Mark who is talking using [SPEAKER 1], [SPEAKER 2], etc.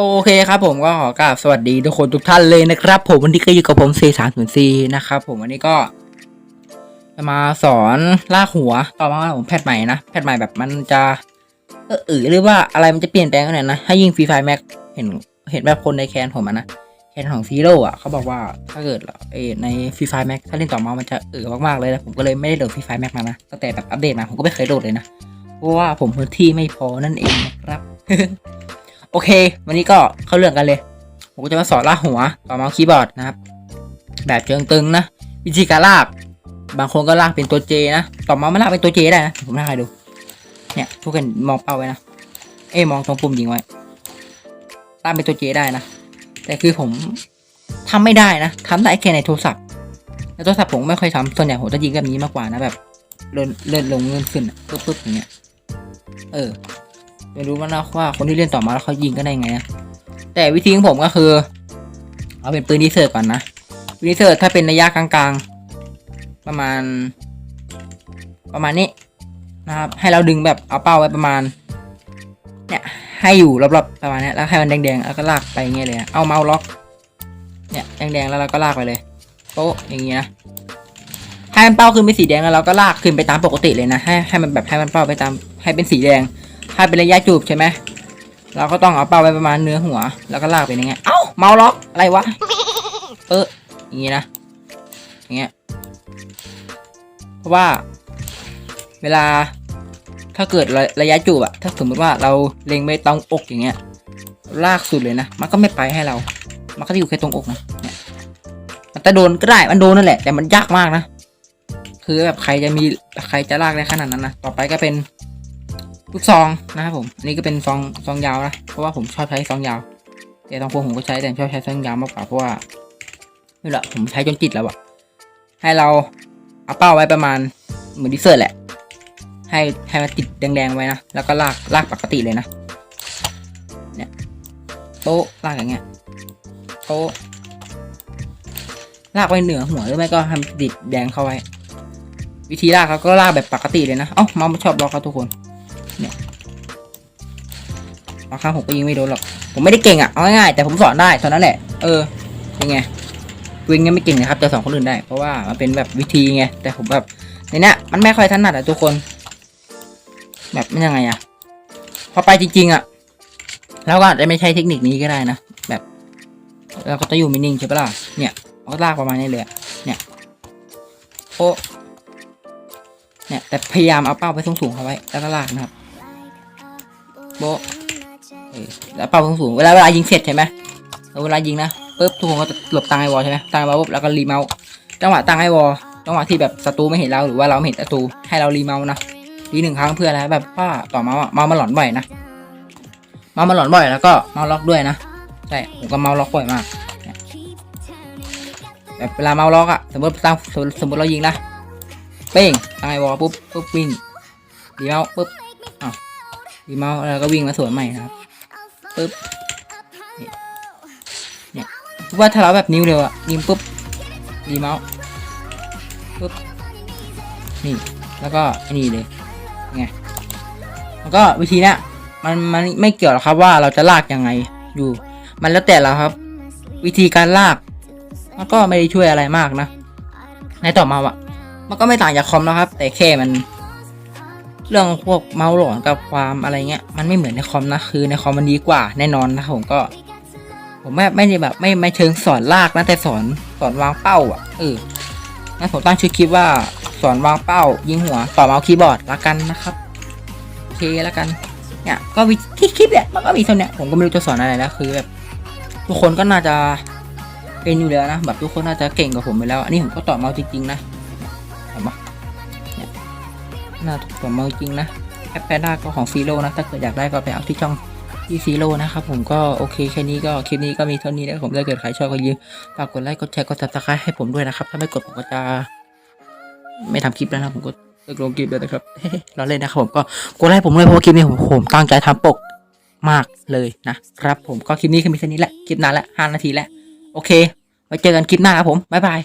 [SPEAKER 1] โอเคครับผมก็ขอกราบสวัสดีทุกคนทุกท่านเลยนะครับ ผมวันนี้ก็อยู่กับผม C 3 0 4นะครับผมวันนี้ก็จะมาสอนลากหัวต่อมาผมแพทใหม่นะแพทใหม่แบบมันจะเออเออหรือว่าอะไรมันจะเปลี่ยนแปลงกันหน่อยนะให้ยิงฟรีไฟแม็กเห็นเห็นแบบคนในแคนผมนะแคนของซีโร่อะเขาบอกว่าถ้าเกิดเอในฟรีไฟแม็กถ้าเล่นต่อมามันจะเออมากๆเลยนะผมก็เลยไม่ได้โหลดฟรีไฟแม็กมานะตั้งแต่แบบอัปเดตมาผมก็ไม่เคยโหลดเลยนะเพราะว่าผมพื้นที่ไม่พอนั่นเองนะครับ โอเค วันนี้ก็เข้าเรื่องกันเลย ผมก็จะมาสอนลากหัวต่อเมาส์คีย์บอร์ดนะครับ แบบเชิงตึงนะ วิธีการลาก บางคนก็ลากเป็นตัว J นะ ต่อเมาส์มันลากเป็นตัว J ได้นะ ผมลากให้ดู เนี่ยทุกคนมองเป้าไว้นะ เอ้มองตรงปุ่มยิงไว้ ลากเป็นตัว J ได้นะ แต่คือผมทำไม่ได้นะทำได้แค่ในโทรศัพท์ในโทรศัพท์ผมไม่ค่อยทำส่วนใหญ่ผมจะยิงแบบนี้มากกว่านะแบบเลื่อนเลื่อนลงเลื่อนขึ้นปึ๊บปึ๊บอย่างเงี้ย เออ ไม่รู้ว่านะว่าคนที่เล่นต่อมาแล้วเขายิงก็ได้ไงนะแต่วิธีของผมก็คือ เอาเป็นปืนดีเซอร์ก่อนนะปืนดีเซอร์ถ้าเป็นระยะกลางๆ ประมาณ ประมาณนี้นะครับ ให้เราดึงแบบเอาเป้าไว้ประมาณ เนี่ยให้อยู่รอบๆประมาณนี้แล้วให้มันแดงๆแล้วก็ลากไปงเงี้ยเลยนะเอาเมาส์ล็อก เนี่ยแดงๆแล้วเราก็ลากไปเลยโป๊ะอย่างเงี้นะให้มันเป้าขึ้นเป็นสีแดงแล้วเราก็ลากขึ้นไปตามปกติเลยนะให้ให้มันแบบให้มันเป้าไปตามให้เป็นสีแดง ถ้าเป็นระยะจูบใช่ไหมเราก็ต้องเอาเป้าไปประมาณเนื้อหัว แล้วก็ลากไปอย่างเงี้ยเอ้าเมาล็อกอะไรวะเอออย่างงี้นะอย่างเงี้ยเพราะว่า เวลาถ้าเกิดระยะจูบอะถ้าสมมติว่าเราเล็งไม่ตรงอกอย่างเงี้ย ลากสุดเลยนะมันก็ไม่ไปให้เรา มันก็จะอยู่แค่ตรงอกนะมันจะโดนก็ได้มันโดนนั่นแหละ แต่มันยากมากนะคือแบบใครจะมีใครจะลากได้ขนาดนั้นนะต่อไปก็เป็น ลูกซองนะครับผมอันนี้ก็เป็นซองซองยาวนะเพราะว่าผมชอบใช้ซองยาวแต่ซองพวงผมก็ใช้แต่ชอบใช้ซองยาวมากกว่าเพราะว่านี่แหละผมใช้จนติดแล้วอะให้เราเอาเป้าไว้ประมาณเหมือนดิเซอร์แหละ ให้ให้มันติดแดงๆไว้นะแล้วก็ลากลากปกติเลยนะเนี่ยโต๊ะลากอย่างเงี้ยโต๊ะลากไว้เหนือหัวหรือไม่ก็ให้มันติดแดงเข้าไว้ วิธีลากเราก็ลากแบบปกติเลยนะเอ้ามาชอบล็อกครับทุกคน บางครั้งผมก็ยิงไม่โดนหรอก ผมไม่ได้เก่งอะ เอาง่ายๆแต่ผมสอนได้เท่านั้นแหละ เออยังไงวิงยังไม่เก่งนะครับ แต่สอนคนอื่นได้ เพราะว่ามันเป็นแบบวิธีไง แต่ผมแบบในเนี้ยมันไม่ค่อยถนัดอะทุกคน แบบมันยังไงอะ พอไปจริงๆอะแล้วก็อาจจะไม่ใช่เทคนิคนี้ก็ได้นะ แบบเราก็จะอยู่นิ่งใช่ปะล่ะ เนี่ยเราก็ลากประมาณนี้เลยเนี่ย โอ้เนี่ย แต่พยายามเอาเป้าไปสูงๆเอาไว้ แล้วก็ลากนะครับ โบแล้วเป่าสูงเวลาเวลายิงเสร็จใช่ไหมเวลายิงนะปุ๊บทุกคนก็จะหลบตังไอวอลใช่ไหมตังไอวอลปุ๊บแล้วก็รีเมาส์จังหวะตังไอวอลจังหวะที่แบบศัตรูไม่เห็นเราหรือว่าเราไม่เห็นศัตรูให้เรารีเมาส์นะรีหนึ่งครั้งเพื่ออะไรแบบว่าต่อเมาส์อะเมาส์มันหลอนบ่อยนะเมาส์มันหลอนบ่อยแล้วก็เมาส์ล็อกด้วยนะใช่ผมก็เมาส์ล็อกบ่อยมากแบบเวลาเมาส์ล็อกอะสมมติตังสมมติเรายิงนะเป้งตังไอวอลปุ๊บปุ๊บวิ่งรีเมาส์ปุ๊บ ดีเมาส์แล้วก็วิ่งมาสวนใหม่นะครับปึ๊บนี่เนี่ยว่าถ้าเราแบบนิ้วเร็วอะนิ้วปุ๊บดีเมาส์ปุ๊บนี่แล้วก็อนี่เลยไงแล้วก็วิธีเนี้ยมันมันไม่เกี่ยวหรอกครับว่าเราจะลากยังไงอยู่ มันแล้วแต่เราครับ วิธีการลากมันก็ไม่ได้ช่วยอะไรมากนะ ในต่อมาอะมันก็ไม่ต่างจากคอมนะครับ แต่แค่มัน เรื่องพวกเมาส์หลอนกับความอะไรเงี้ยมันไม่เหมือนในคอมนะคือในคอมมันดีกว่าแน่นอนนะผมก็ ผมไม่ไม่ได้แบบไม่ไม่เชิงสอนลากนะแต่สอนสอนวางเป้าอะเอองั้นผมตั้งชื่อคลิปว่าสอนวางเป้า ยิงหัวต่อเมาส์คีย์บอร์ดละกันนะครับโอเคละกันเนี่ยก็วิธีคลิปเนี่ยมันก็มีเท่าเนี้ยผมก็ไม่รู้จะสอนอะไรแล้วคือแบบทุกคนก็น่าจะเป็นอยู่แล้วนะแบบทุกคนน่าจะเก่งกว่าผมไปแล้ว อันนี้ผมก็ต่อเมาส์จริงๆนะเห็นปะ น่าถูกกว่าเมาจริงนะแอปแพด้าก็ของซีโร่นะ ถ้าเกิดอยากได้ก็ไปเอาที่ช่องที่ซีโร่นะครับผมก็โอเคแค่นี้ก็คลิปนี้ก็มีเท่านี้นะผมถ้าเกิดใครชอบก็ยืมฝากกดไลค์กดแชร์กดซับสไครต์ให้ผมด้วยนะครับ ถ้าไม่กดผมก็จะ ไม่ทำคลิปแล้วนะผมก็เลิกลงคลิปแล้วนะครับเราเล่นนะครับผมก็กดไลค์ผมเลยเพราะว่าคลิปนี้ผมผมตั้งใจทำปกมากเลยนะครับผมก็คลิปนี้คือมีแค่านี้แหละคลิปนานละห้านาทีแล้วโอเคไว้เจอกันคลิปหน้าครับผมบ๊ายบาย